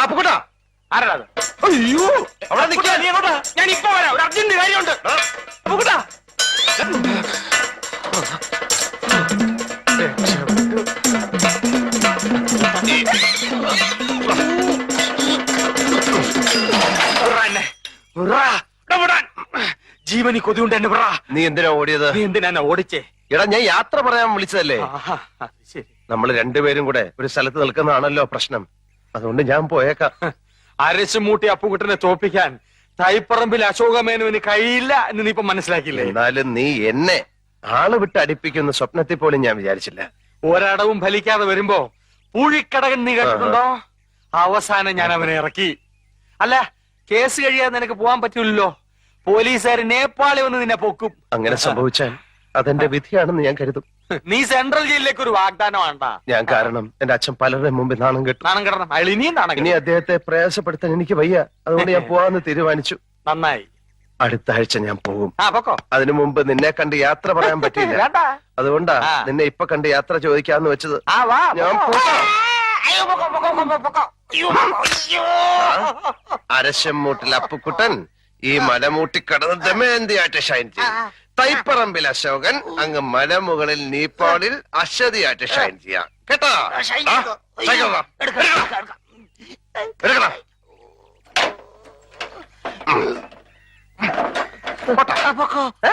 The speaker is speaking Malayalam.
അപ്പുക്കുട്ടാ ആരാ അത്? അയ്യോ. അവിടെ നിൽക്കാ നീ എങ്ങോട്ടാ? ഞാൻ ഇപ്പൊ വരാം. ഒരു അർജന്റ് കാര്യമുണ്ട്. അപ്പുക്കുട്ടാ. വിട്രാ എന്നെ. വിട്രാ. എടാ, വിടാൻ. ജീവനി കൊതിയുണ്ട് എന്നെ പറ നീ എന്തിനാ ഓടിയത്? നീ എന്തിനാ എന്നെ ഓടിച്ചേ? എടാ ഞാൻ യാത്ര പറയാൻ വിളിച്ചതല്ലേ? ആഹാ, അത് ശരി. നമ്മൾ രണ്ടുപേരും കൂടെ ഒരു സ്ഥലത്ത് നിൽക്കുന്നതാണല്ലോ പ്രശ്നം. അതുകൊണ്ട് ഞാൻ പോയേക്കാം. അരച്ചുമൂട്ടി അപ്പുകുട്ടനെ തോപ്പിക്കാൻ തൈപ്പറമ്പിൽ അശോകമേനുവിന് കഴിയില്ല എന്ന് നീ ഇപ്പൊ മനസ്സിലാക്കിയില്ലേ? എന്നാലും നീ എന്നെ ആൾ വിട്ട് അടിപ്പിക്കുന്ന സ്വപ്നത്തിൽ പോലും ഞാൻ വിചാരിച്ചില്ല. ഒരടവും ഫലിക്കാതെ വരുമ്പോ പൂഴിക്കടകൻ നീ കേട്ടിട്ടുണ്ടോ അവസാനം ഞാൻ അവനെ ഇറക്കി. അല്ല കേസ് കഴിയാതെ നിനക്ക് പോവാൻ പറ്റൂലല്ലോ. പോലീസുകാർ നേപ്പാളി വന്ന് നിന്നെ പൊക്കും. അങ്ങനെ സംഭവിച്ചാൽ അതെന്റെ വിധിയാണെന്ന് ഞാൻ കരുതും. നീ സെൻട്രൽ ജയിലിലേക്ക് ഒരു വാഗ്ദാനം വേണ്ട ഞാൻ കാരണം എന്റെ അച്ഛൻ പലരുടെ മുമ്പിൽ നാണം കെട്ടു നാണം കിടണം അയാൾ ഇനിയും നാണം ഇനി കെടും. അദ്ദേഹത്തെ പ്രയാസപ്പെടുത്താൻ എനിക്ക് വയ്യ അതുകൊണ്ട് ഞാൻ പോവാന്ന് തീരുമാനിച്ചു നന്നായി അടുത്ത ആഴ്ച ഞാൻ പോകും ആ പൊക്കോ അതിനു മുമ്പ് നിന്നെ കണ്ട് യാത്ര പറയാൻ പറ്റിയില്ല വേണ്ട അതുകൊണ്ടാ ആ. നിന്നെ ഇപ്പൊ കണ്ട് യാത്ര ചോദിക്കാന്ന് വെച്ചത് ആ വാ ഞാൻ പൊക്കോ. പോകാം. അയ്യോ, പൊക്കോ, പൊക്കോ, പൊക്കോ, പൊക്കോ. അയ്യോ, അയ്യോ. അരശം മൂട്ടിൽ അപ്പുക്കുട്ടൻ ഈ മലമൂട്ടി കടന്ന് ദമയന്തിയായിട്ട് ഷൈൻ ചെയ്യും. തൈപ്പറമ്പിൽ അശോകൻ അങ്ങ് മലമുകളിൽ നീപ്പാളിൽ അശ്വതിയായിട്ട് ഷൈൻ ചെയ്യാം. കേട്ടോ? ഏ?